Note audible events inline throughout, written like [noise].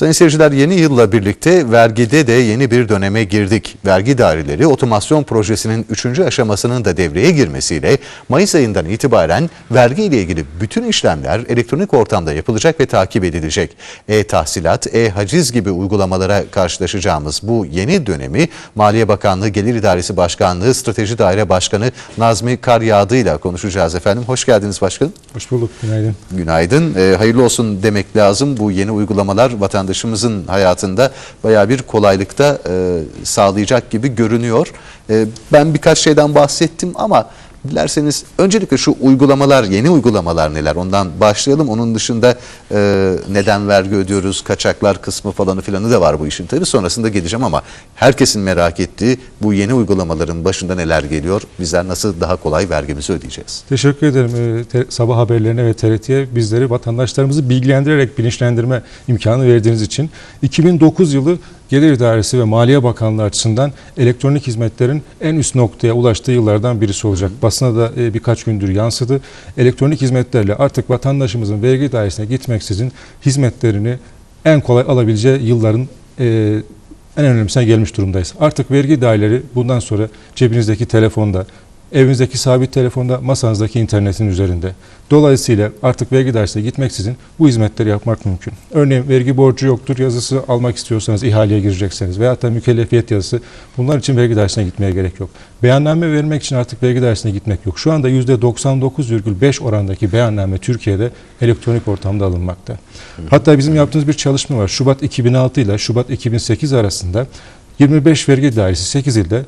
Sayın seyirciler yeni yılla birlikte vergide de yeni bir döneme girdik. Vergi daireleri otomasyon projesinin 3. aşamasının da devreye girmesiyle Mayıs ayından itibaren vergi ile ilgili bütün işlemler elektronik ortamda yapılacak ve takip edilecek. E-tahsilat, e-haciz gibi uygulamalara karşılaşacağımız bu yeni dönemi Maliye Bakanlığı Gelir İdaresi Başkanlığı Strateji Daire Başkanı Nazmi Karyağdı ile konuşacağız efendim. Hoş geldiniz başkanım. Hoş bulduk, günaydın. Günaydın. Ee, hayırlı olsun demek lazım. Bu yeni uygulamalar vatandaşımızın hayatında bayağı bir kolaylıkta e, sağlayacak gibi görünüyor. E, ben birkaç şeyden bahsettim ama dilerseniz öncelikle şu uygulamalar, yeni uygulamalar neler? Ondan başlayalım. Onun dışında e, neden vergi ödüyoruz, kaçaklar kısmı falanı filanı da var bu işin tabii. Sonrasında geleceğim ama herkesin merak ettiği bu yeni uygulamaların başında neler geliyor? Bizler nasıl daha kolay vergimizi ödeyeceğiz? Teşekkür ederim te- sabah haberlerine ve TRT'ye bizleri vatandaşlarımızı bilgilendirerek bilinçlendirme imkanı verdiğiniz için 2009 yılı Gelir İdaresi ve Maliye Bakanlığı açısından elektronik hizmetlerin en üst noktaya ulaştığı yıllardan birisi olacak. Basına da e, birkaç gündür yansıdı. Elektronik hizmetlerle artık vatandaşımızın vergi dairesine gitmeksizin hizmetlerini en kolay alabileceği yılların e, en önemlisine gelmiş durumdayız. Artık vergi daireleri bundan sonra cebinizdeki telefonda, evinizdeki sabit telefonda, masanızdaki internetin üzerinde. Dolayısıyla artık vergi dairesine gitmeksizin bu hizmetleri yapmak mümkün. Örneğin vergi borcu yoktur yazısı almak istiyorsanız ihaleye girecekseniz veyahut da mükellefiyet yazısı bunlar için vergi dairesine gitmeye gerek yok. Beyanname vermek için artık vergi dairesine gitmek yok. Şu anda %99,5 orandaki beyanname Türkiye'de elektronik ortamda alınmakta. Hatta bizim yaptığımız bir çalışma var. Şubat 2006 ile Şubat 2008 arasında 25 vergi dairesi 8 ilde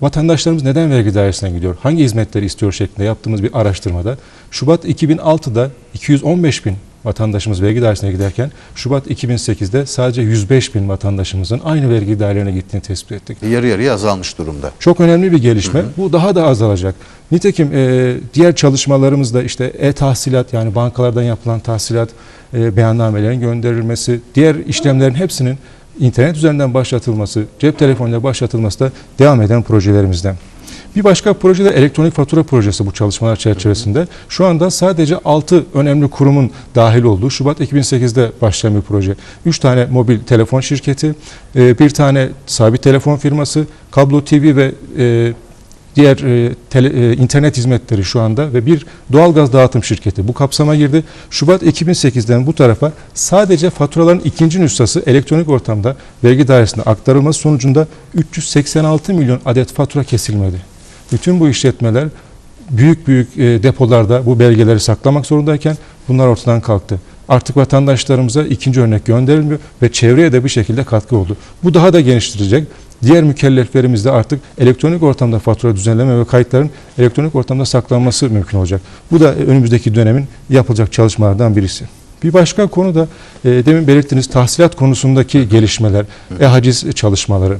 vatandaşlarımız neden vergi dairesine gidiyor, hangi hizmetleri istiyor şeklinde yaptığımız bir araştırmada Şubat 2006'da 215 bin vatandaşımız vergi dairesine giderken Şubat 2008'de sadece 105 bin vatandaşımızın aynı vergi dairelerine gittiğini tespit ettik. Yarı yarıya azalmış durumda. Çok önemli bir gelişme. Bu daha da azalacak. Nitekim e, diğer çalışmalarımızda işte e-tahsilat yani bankalardan yapılan tahsilat, e, beyannamelerin gönderilmesi, diğer işlemlerin hepsinin internet üzerinden başlatılması, cep telefonuyla başlatılması da devam eden projelerimizden. Bir başka proje de elektronik fatura projesi bu çalışmalar çerçevesinde. Şu anda sadece 6 önemli kurumun dahil olduğu Şubat 2008'de başlayan bir proje. 3 tane mobil telefon şirketi, e, bir tane sabit telefon firması, kablo TV ve e, diğer e, tele- e, internet hizmetleri şu anda ve bir doğalgaz dağıtım şirketi bu kapsama girdi. Şubat 2008'den bu tarafa sadece faturaların ikinci nüshası elektronik ortamda vergi dairesine aktarılması sonucunda 386 milyon adet fatura kesilmedi. Bütün bu işletmeler büyük büyük e, depolarda bu belgeleri saklamak zorundayken bunlar ortadan kalktı. Artık vatandaşlarımıza ikinci örnek gönderilmiyor ve çevreye de bir şekilde katkı oldu. Bu daha da genişleyecek. Diğer mükelleflerimiz de artık elektronik ortamda fatura düzenleme ve kayıtların elektronik ortamda saklanması mümkün olacak. Bu da önümüzdeki dönemin yapılacak çalışmalardan birisi. Bir başka konu da e, demin belirttiğiniz tahsilat konusundaki gelişmeler, e-haciz çalışmaları.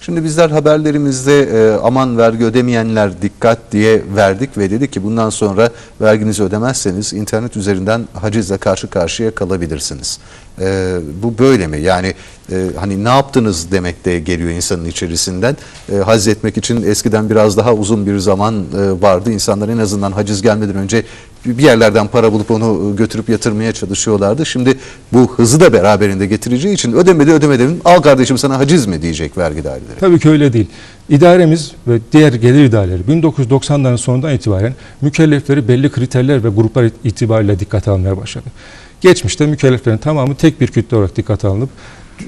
Şimdi bizler haberlerimizde e, aman vergi ödemeyenler dikkat diye verdik ve dedik ki bundan sonra verginizi ödemezseniz internet üzerinden hacizle karşı karşıya kalabilirsiniz. E, bu böyle mi? Yani e, hani ne yaptınız demek de geliyor insanın içerisinden. E, haciz etmek için eskiden biraz daha uzun bir zaman e, vardı. İnsanlar en azından haciz gelmeden önce bir yerlerden para bulup onu götürüp yatırmaya çalışıyorlardı. Şimdi bu hızı da beraberinde getireceği için ödemedi ödemedim al kardeşim sana haciz mi diyecek vergi daireleri. Tabii ki öyle değil. İdaremiz ve diğer gelir idareleri 1990'ların sonundan itibaren mükellefleri belli kriterler ve gruplar itibariyle dikkate almaya başladı. Geçmişte mükelleflerin tamamı tek bir kütle olarak dikkate alınıp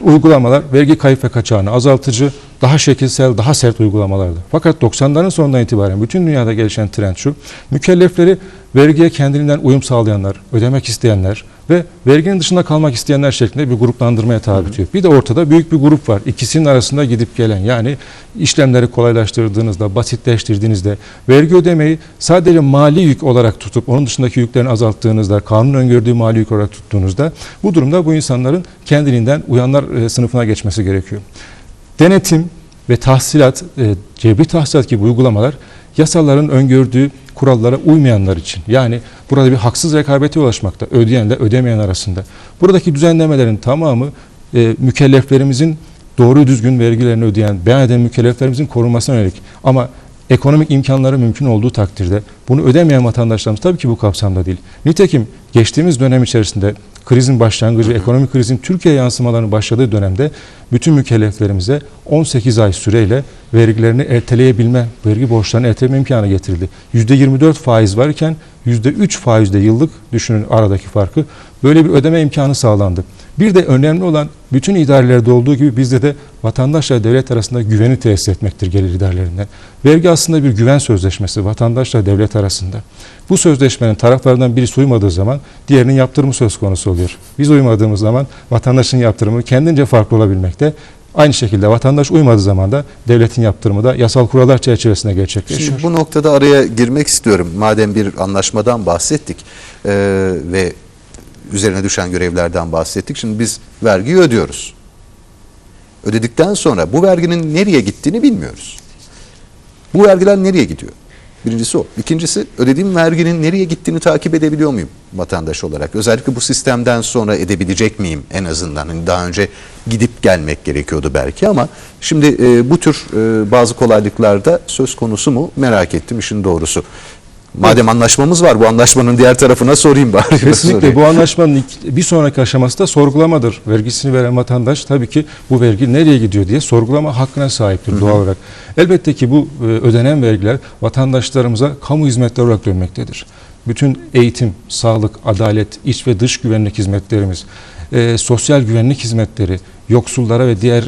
uygulamalar vergi kayıp ve kaçağını azaltıcı, daha şekilsel, daha sert uygulamalardı. Fakat 90'ların sonundan itibaren bütün dünyada gelişen trend şu, mükellefleri vergiye kendiliğinden uyum sağlayanlar, ödemek isteyenler ve verginin dışında kalmak isteyenler şeklinde bir gruplandırmaya tabi tutuyor. Bir de ortada büyük bir grup var. İkisinin arasında gidip gelen yani işlemleri kolaylaştırdığınızda, basitleştirdiğinizde, vergi ödemeyi sadece mali yük olarak tutup onun dışındaki yüklerini azalttığınızda, kanun öngördüğü mali yük olarak tuttuğunuzda bu durumda bu insanların kendiliğinden uyanlar e, sınıfına geçmesi gerekiyor. Denetim ve tahsilat, e, cebri tahsilat gibi uygulamalar yasaların öngördüğü kurallara uymayanlar için yani burada bir haksız rekabete ulaşmakta ödeyenle ödemeyen arasında. Buradaki düzenlemelerin tamamı e, mükelleflerimizin doğru düzgün vergilerini ödeyen, beyan eden mükelleflerimizin korunmasına yönelik. Ama ekonomik imkanları mümkün olduğu takdirde bunu ödemeyen vatandaşlarımız tabii ki bu kapsamda değil. Nitekim geçtiğimiz dönem içerisinde krizin başlangıcı, ekonomik krizin Türkiye yansımalarının başladığı dönemde bütün mükelleflerimize 18 ay süreyle vergilerini erteleyebilme, vergi borçlarını erteleme imkanı getirildi. %24 faiz varken %3 faizde yıllık düşünün aradaki farkı böyle bir ödeme imkanı sağlandı. Bir de önemli olan bütün idarelerde olduğu gibi bizde de vatandaşla devlet arasında güveni tesis etmektir gelir idarelerinden. Vergi aslında bir güven sözleşmesi vatandaşla devlet arasında. Bu sözleşmenin taraflarından birisi uymadığı zaman diğerinin yaptırımı söz konusu oluyor. Biz uymadığımız zaman vatandaşın yaptırımı kendince farklı olabilmekte. Aynı şekilde vatandaş uymadığı zaman da devletin yaptırımı da yasal kurallar çerçevesinde gerçekleşiyor. Şimdi bu noktada araya girmek istiyorum. Madem bir anlaşmadan bahsettik e, ve üzerine düşen görevlerden bahsettik. Şimdi biz vergiyi ödüyoruz. Ödedikten sonra bu verginin nereye gittiğini bilmiyoruz. Bu vergiler nereye gidiyor? Birincisi o. İkincisi ödediğim verginin nereye gittiğini takip edebiliyor muyum vatandaş olarak? Özellikle bu sistemden sonra edebilecek miyim en azından? Hani daha önce gidip gelmek gerekiyordu belki ama şimdi e, bu tür e, bazı kolaylıklarda söz konusu mu merak ettim işin doğrusu. Madem anlaşmamız var bu anlaşmanın diğer tarafına sorayım bari. [laughs] Kesinlikle bu anlaşmanın bir sonraki aşaması da sorgulamadır. Vergisini veren vatandaş tabii ki bu vergi nereye gidiyor diye sorgulama hakkına sahiptir doğal olarak. Elbette ki bu e, ödenen vergiler vatandaşlarımıza kamu hizmetleri olarak dönmektedir. Bütün eğitim, sağlık, adalet, iç ve dış güvenlik hizmetlerimiz, e, sosyal güvenlik hizmetleri, yoksullara ve diğer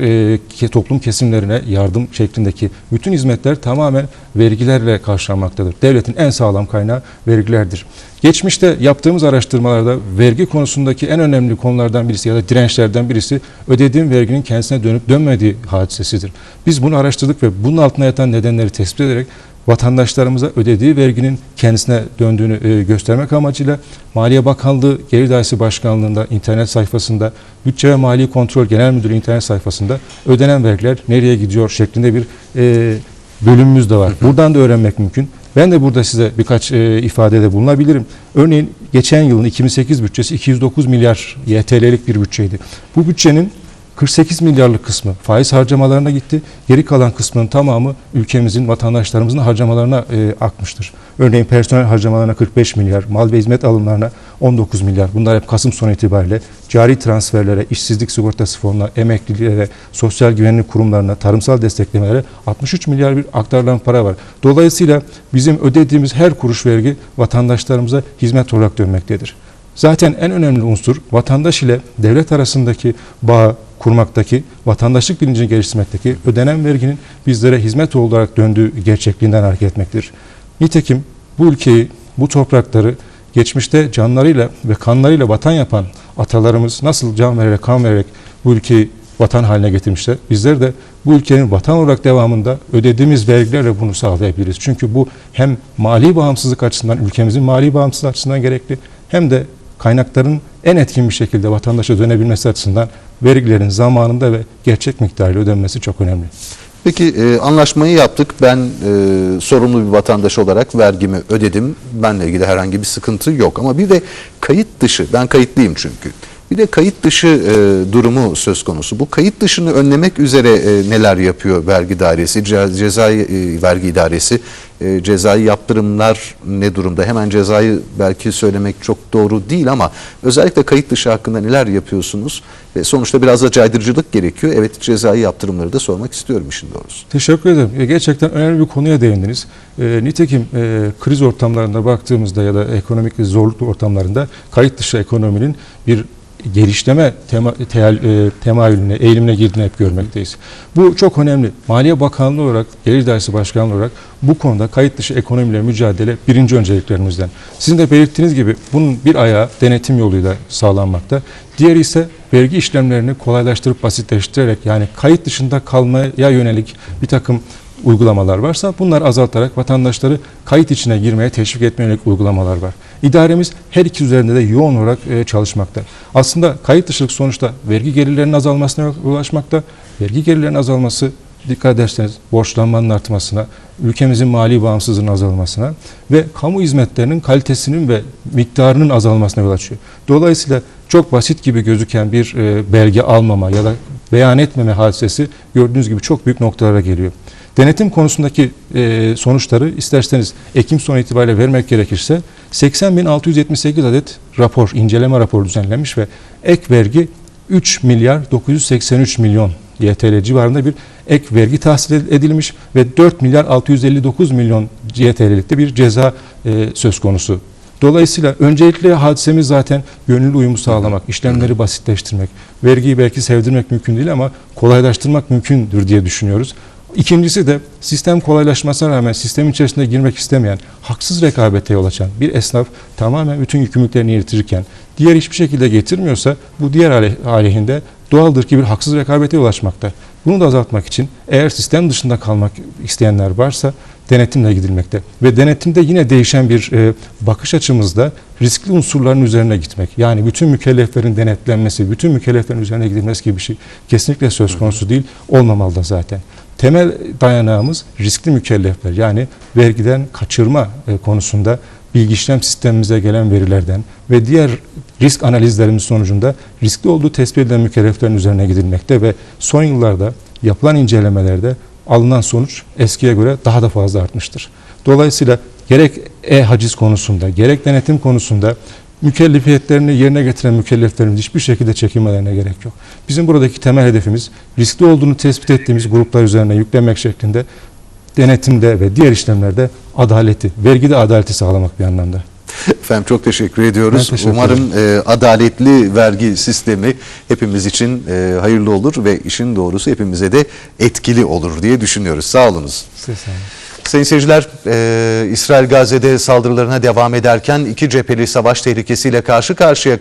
e, toplum kesimlerine yardım şeklindeki bütün hizmetler tamamen vergilerle karşılanmaktadır. Devletin en sağlam kaynağı vergilerdir. Geçmişte yaptığımız araştırmalarda vergi konusundaki en önemli konulardan birisi ya da dirençlerden birisi ödediğim verginin kendisine dönüp dönmediği hadisesidir. Biz bunu araştırdık ve bunun altına yatan nedenleri tespit ederek vatandaşlarımıza ödediği verginin kendisine döndüğünü e, göstermek amacıyla Maliye Bakanlığı Gelir Dairesi Başkanlığı'nda internet sayfasında Bütçe ve Mali Kontrol Genel Müdürlüğü internet sayfasında ödenen vergiler nereye gidiyor şeklinde bir e, bölümümüz de var. Buradan da öğrenmek mümkün. Ben de burada size birkaç e, ifadede bulunabilirim. Örneğin geçen yılın 2008 bütçesi 209 milyar YTL'lik bir bütçeydi. Bu bütçenin 48 milyarlık kısmı faiz harcamalarına gitti. Geri kalan kısmının tamamı ülkemizin, vatandaşlarımızın harcamalarına e, akmıştır. Örneğin personel harcamalarına 45 milyar, mal ve hizmet alımlarına 19 milyar. Bunlar hep Kasım sonu itibariyle cari transferlere, işsizlik sigortası fonuna, emeklilere, sosyal güvenlik kurumlarına, tarımsal desteklemelere 63 milyar bir aktarılan para var. Dolayısıyla bizim ödediğimiz her kuruş vergi vatandaşlarımıza hizmet olarak dönmektedir. Zaten en önemli unsur vatandaş ile devlet arasındaki bağ kurmaktaki, vatandaşlık bilincini geliştirmekteki ödenen verginin bizlere hizmet olarak döndüğü gerçekliğinden hareket etmektir. Nitekim bu ülkeyi, bu toprakları geçmişte canlarıyla ve kanlarıyla vatan yapan atalarımız nasıl can vererek, kan vererek bu ülkeyi vatan haline getirmişler. Bizler de bu ülkenin vatan olarak devamında ödediğimiz vergilerle bunu sağlayabiliriz. Çünkü bu hem mali bağımsızlık açısından, ülkemizin mali bağımsızlık açısından gerekli hem de kaynakların en etkin bir şekilde vatandaşa dönebilmesi açısından vergilerin zamanında ve gerçek miktarıyla ödenmesi çok önemli. Peki e, anlaşmayı yaptık. Ben e, sorumlu bir vatandaş olarak vergimi ödedim. Benle ilgili herhangi bir sıkıntı yok. Ama bir de kayıt dışı, ben kayıtlıyım çünkü. Bir de kayıt dışı e, durumu söz konusu. Bu kayıt dışını önlemek üzere e, neler yapıyor vergi dairesi, ce- cezai e, vergi idaresi, e, cezai yaptırımlar ne durumda? Hemen cezayı belki söylemek çok doğru değil ama özellikle kayıt dışı hakkında neler yapıyorsunuz? Ve sonuçta biraz da caydırıcılık gerekiyor. Evet cezai yaptırımları da sormak istiyorum işin doğrusu. Teşekkür ederim. Gerçekten önemli bir konuya değindiniz. E, nitekim e, kriz ortamlarında baktığımızda ya da ekonomik zorluk ortamlarında kayıt dışı ekonominin bir gelişleme tema, teal, e, temayülüne, eğilimine girdiğini hep görmekteyiz. Bu çok önemli. Maliye Bakanlığı olarak, Gelir Dairesi Başkanlığı olarak bu konuda kayıt dışı ekonomiyle mücadele birinci önceliklerimizden. Sizin de belirttiğiniz gibi bunun bir ayağı denetim yoluyla sağlanmakta. Diğeri ise vergi işlemlerini kolaylaştırıp basitleştirerek yani kayıt dışında kalmaya yönelik bir takım uygulamalar varsa bunları azaltarak vatandaşları kayıt içine girmeye teşvik etmeye yönelik uygulamalar var. İdaremiz her iki üzerinde de yoğun olarak e, çalışmakta. Aslında kayıt dışılık sonuçta vergi gelirlerinin azalmasına ulaşmakta. Vergi gelirlerinin azalması dikkat ederseniz borçlanmanın artmasına, ülkemizin mali bağımsızlığının azalmasına ve kamu hizmetlerinin kalitesinin ve miktarının azalmasına yol açıyor. Dolayısıyla çok basit gibi gözüken bir e, belge almama ya da beyan etmeme hadisesi gördüğünüz gibi çok büyük noktalara geliyor. Denetim konusundaki e, sonuçları isterseniz Ekim sonu itibariyle vermek gerekirse 80.678 adet rapor, inceleme raporu düzenlenmiş ve ek vergi 3 milyar 983 milyon YTL civarında bir ek vergi tahsil edilmiş ve 4 milyar 659 milyon YTL'lik de bir ceza e, söz konusu. Dolayısıyla öncelikle hadisemiz zaten gönüllü uyumu sağlamak, işlemleri basitleştirmek, vergiyi belki sevdirmek mümkün değil ama kolaylaştırmak mümkündür diye düşünüyoruz. İkincisi de sistem kolaylaşmasına rağmen sistemin içerisine girmek istemeyen, haksız rekabete yol açan bir esnaf tamamen bütün yükümlülüklerini yürütürken diğer hiçbir şekilde getirmiyorsa bu diğer ale- aleyhinde doğaldır ki bir haksız rekabete yol açmakta. Bunu da azaltmak için eğer sistem dışında kalmak isteyenler varsa denetimle gidilmekte. Ve denetimde yine değişen bir e, bakış açımızda riskli unsurların üzerine gitmek. Yani bütün mükelleflerin denetlenmesi, bütün mükelleflerin üzerine gidilmesi gibi bir şey kesinlikle söz konusu değil, olmamalı da zaten. Temel dayanağımız riskli mükellefler yani vergiden kaçırma e, konusunda bilgi işlem sistemimize gelen verilerden ve diğer risk analizlerimiz sonucunda riskli olduğu tespit edilen mükelleflerin üzerine gidilmekte ve son yıllarda yapılan incelemelerde alınan sonuç eskiye göre daha da fazla artmıştır. Dolayısıyla gerek e-haciz konusunda gerek denetim konusunda mükellefiyetlerini yerine getiren mükelleflerimiz hiçbir şekilde çekinmelerine gerek yok. Bizim buradaki temel hedefimiz riskli olduğunu tespit ettiğimiz gruplar üzerine yüklemek şeklinde denetimde ve diğer işlemlerde adaleti, vergide adaleti sağlamak bir anlamda. Efendim çok teşekkür ediyoruz. Ben teşekkür Umarım e, adaletli vergi sistemi hepimiz için e, hayırlı olur ve işin doğrusu hepimize de etkili olur diye düşünüyoruz. Sağ olunuz. Size sağ olun. Sayın seyirciler, e, İsrail Gazze'de saldırılarına devam ederken iki cepheli savaş tehlikesiyle karşı karşıya